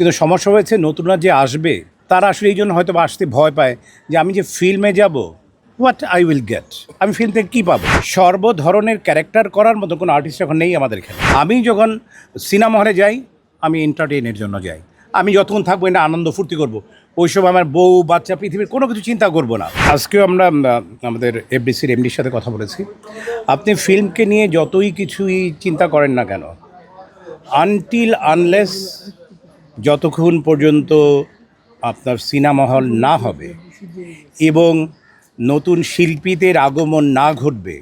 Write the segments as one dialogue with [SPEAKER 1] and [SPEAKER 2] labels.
[SPEAKER 1] কিন্তু সমস্যা হয়েছে, নতুনরা যে আসবে, তারা আসলে এই জন্য হয়তো আসতে ভয় পায় যে আমি যে ফিল্মে যাব হোয়াট আই উইল গেট আমি ফিল্ম থেকে কী পাবো? সর্ব ধরনের ক্যারেক্টার করার মতো কোনো আর্টিস্ট এখন নেই আমাদের এখানে। আমি যখন সিনেমা হলে যাই, আমি এন্টারটেইনের জন্য যাই। আমি যতক্ষণ থাকব এটা আনন্দ ফুর্তি করব। ওই সময় আমার বউ, বাচ্চা, পৃথিবীর কোনো কিছু চিন্তা করব না। আজকেও আমরা আমাদের এফডিসির এমডির সাথে কথা বলেছি। আপনি ফিল্মকে নিয়ে যতই কিছুই চিন্তা করেন না কেন আনটিল আনলেস যতক্ষণ পর্যন্ত আপনার সিনেমা হল না হবে এবং নতুন শিল্পীদের আগমন না ঘটবে,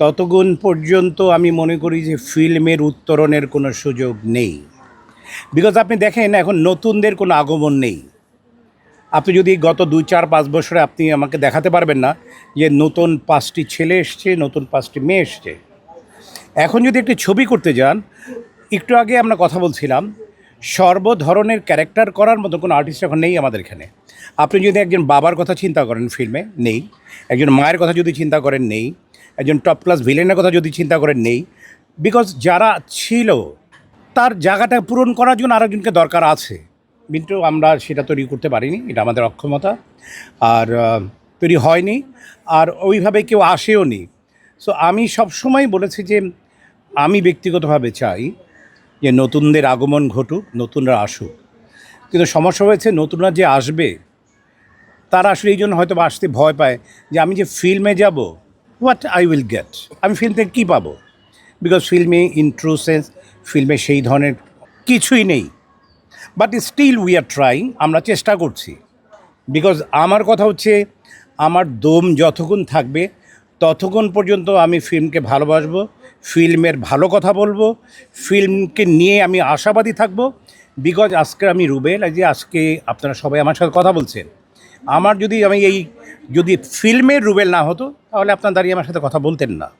[SPEAKER 1] ততক্ষণ পর্যন্ত আমি মনে করি যে ফিল্মের উত্তরণের কোনো সুযোগ নেই। বিকজ আপনি দেখেন, এখন নতুনদের কোনো আগমন নেই। আপনি যদি গত দুই, চার, পাঁচ বছরে আপনি আমাকে দেখাতে পারবেন না যে নতুন পাঁচটি ছেলে এসছে, নতুন পাঁচটি মেয়ে এসছে। এখন যদি একটি ছবি করতে যান, একটু আগে আমরা কথা বলছিলাম সর্ব ধরনের ক্যারেক্টার করার মতো কোনো আর্টিস্ট এখন নেই আমাদের এখানে। আপনি যদি একজন বাবার কথা চিন্তা করেন ফিল্মে নেই। একজন মায়ের কথা যদি চিন্তা করেন, নেই। একজন টপ ক্লাস ভিলেনের কথা যদি চিন্তা করেন, নেই। বিকজ যারা ছিল, তার জায়গাটা পূরণ করার জন্য আরেকজনকে দরকার আছে। কিন্তু আমরা সেটা তৈরি করতে পারিনি, এটা আমাদের অক্ষমতা। আর তৈরি হয়নি। আর ওইভাবে কেউ আসেও নি। সো আমি সবসময় বলেছি যে, আমি ব্যক্তিগতভাবে চাই যে নতুনদের আগমন ঘটুক, নতুনরা আসুক। কিন্তু সমস্যা হয়েছে, নতুনরা যে আসবে, তারা আসলে এই জন্য হয়তো আসতে ভয় পায় যে আমি যে ফিল্মে যাব হোয়াট আই উইল গেট আমি ফিল্ম থেকে কী পাবো? বিকজ ফিল্মে ইন ট্রু সেন্স ফিল্মে সেই ধরনের কিছুই নেই। But still we are trying আমরা চেষ্টা করছি। বিকজ আমার কথা হচ্ছে, আমার দম যতক্ষণ থাকবে, ততক্ষণ পর্যন্ত আমি ফিল্মকে ভালোবাসবো ফিল্মের ভালো কথা বলব, ফিল্মকে নিয়ে আমি আশাবাদী থাকব। বিকজ আজকে আমি রুবেল যে আজকে আপনারা সবাই আমার সাথে কথা বলছেন। আমার যদি আমি এই, যদি ফিল্মের রুবেল না হতো, তাহলে আপনার দাঁড়িয়ে আমার সাথে কথা বলতেন না।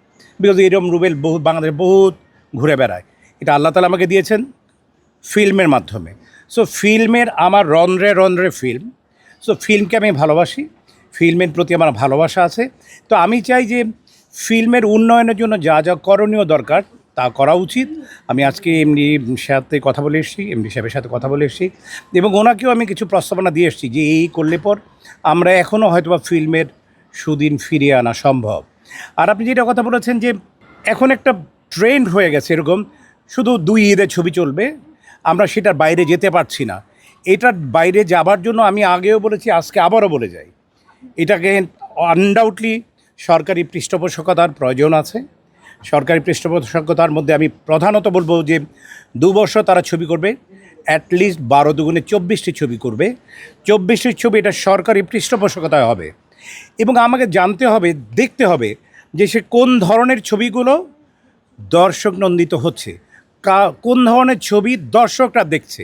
[SPEAKER 1] বিকজ এরকম রুবেল বহু, বাংলাদেশ বহুত ঘুরে বেড়ায়। এটা আল্লাহ তালা আমাকে দিয়েছেন ফিল্মের মাধ্যমে। সো ফিল্মের আমার রন্ধ্রে রন্ধ্রে ফিল্ম। সো ফিল্মকে আমি ভালোবাসি। ফিল্মের প্রতি আমার ভালোবাসা আছে। তো আমি চাই যে ফিল্মের উন্নয়নের জন্য যা যা করণীয় দরকার, তা করা উচিত। আমি আজকে এমনি সাথে কথা বলে এসেছি, এমনি সাহেবের সাথে কথা বলে এসেছি এবং ওনাকেও আমি কিছু প্রস্তাবনা দিয়ে এসেছি যে এই করলে পর আমরা এখনও হয়তোবা ফিল্মের সুদিন ফিরিয়ে আনা সম্ভব। আর আপনি যেটা কথা বলেছেন যে এখন একটা ট্রেন্ড হয়ে গেছে এরকম, শুধু দুই ঈদের ছবি চলবে, আমরা সেটার বাইরে যেতে পারছি না। এটার বাইরে যাবার জন্য আমি আগেও বলেছি, আজকে আবারও বলে যাই। এটাকে আনডাউটলি সরকারি পৃষ্ঠপোষকতার প্রয়োজন আছে। সরকারি পৃষ্ঠপোষকতার মধ্যে আমি প্রধানত বলব যে দু বছর তারা ছবি করবে অ্যাটলিস্ট বারো দুগুণে চব্বিশটি ছবি করবে। চব্বিশটি ছবি এটা সরকারি পৃষ্ঠপোষকতায় হবে। এবং আমাকে জানতে হবে, দেখতে হবে যে সে কোন ধরনের ছবিগুলো দর্শক নন্দিত হচ্ছে, কা, কোন ধরনের ছবি দর্শকরা দেখছে।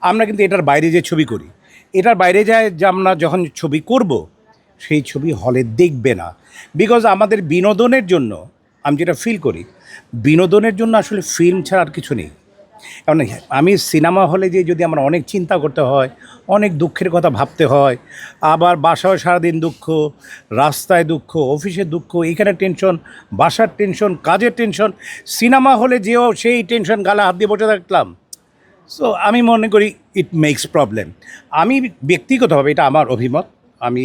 [SPEAKER 1] আমরা কিন্তু এটার বাইরে যে ছবি করি, এটার বাইরে যায় যে আমরা যখন ছবি করব সেই ছবি হলে দেখবে না। বিকজ আমাদের বিনোদনের জন্য, আমি যেটা ফিল করি, বিনোদনের জন্য আসলে ফিল্ম ছাড়া আর কিছু নেই। কারণ আমি সিনেমা হলে যে যদি আমার অনেক চিন্তা করতে হয়, অনেক দুঃখের কথা ভাবতে হয়, আবার বাসায় সারাদিন দুঃখ, রাস্তায় দুঃখ অফিসের দুঃখ, এখানে টেনশন বাসার টেনশন কাজের টেনশন সিনেমা হলে যেও সেই টেনশন গালে হাত দিয়ে বসে থাকলাম। সো আমি মনে করি ইট মেক্স প্রবলেম আমি ব্যক্তিগতভাবে এটা আমার অভিমত। আমি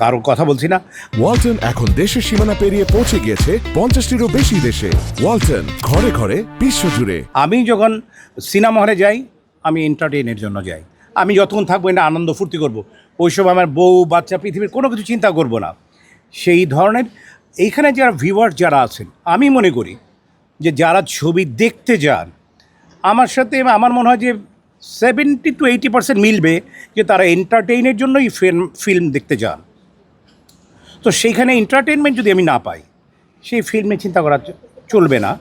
[SPEAKER 1] কারও কথা বলছি না।
[SPEAKER 2] ওয়ালটন এখন দেশের সীমানা পেরিয়ে পৌঁছে গিয়েছে পঞ্চাশটিরও বেশি দেশে। ওয়ালটন ঘরে ঘরে বিশ্বজুড়ে
[SPEAKER 1] আমি যখন সিনেমা হলে যাই আমি এন্টারটেইনের জন্য যাই। আমি যতক্ষণ থাকব এটা আনন্দ ফুর্তি করব। ওই সময় আমার বউ বাচ্চা পৃথিবীর কোনো কিছু চিন্তা করব না। সেই ধরনের এইখানে যারা ভিউয়ার যারা আছেন আমি মনে করি যে যারা ছবি দেখতে যান আমার সাথে আমার মনে হয় যে সেভেন্টি টু এইটি পার্সেন্ট মিলবে যে তারা এন্টারটেইনের জন্যই ফিল্ম ফিল্ম দেখতে যান। তো সেইখানে এন্টারটেনমেন্ট যদি আমি না পাই, সেই ফিল্মে চিন্তা করা চলবে না।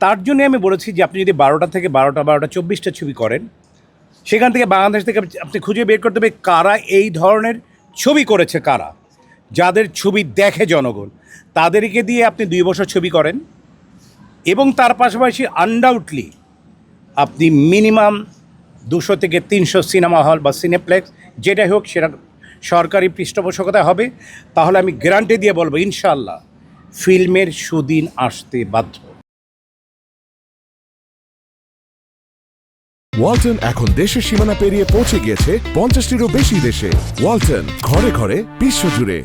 [SPEAKER 1] তার জন্য আমি বলেছি যে আপনি যদি বারোটা থেকে বারোটা বারোটা চব্বিশটা ছবি করেন, সেখান থেকে বাংলাদেশ থেকে আপনি খুঁজে বের করতে হবে কারা এই ধরনের ছবি করেছে কারা। যাদের ছবি দেখে জনগণ, তাদেরকে দিয়ে আপনি দুই বছর ছবি করেন এবং তার পাশাপাশি আনডাউটলি আপনি মিনিমাম দুশো থেকে তিনশো সিনেমা হল বা সিনেপ্লেক্স যেটাই হোক সেটা সরকারি পৃষ্ঠপোষকতায় হবে, তাহলে আমি গ্যারান্টি দিয়ে বলব ইনশাল্লাহ ফিল্মের সুদিন আসতে বাধ্য।
[SPEAKER 2] ওয়ালটন এখন দেশের সীমানা পেরিয়ে পৌঁছে গিয়েছে পঞ্চাশটিরও বেশি দেশে। ওয়ালটন, ঘরে ঘরে, বিশ্বজুড়ে।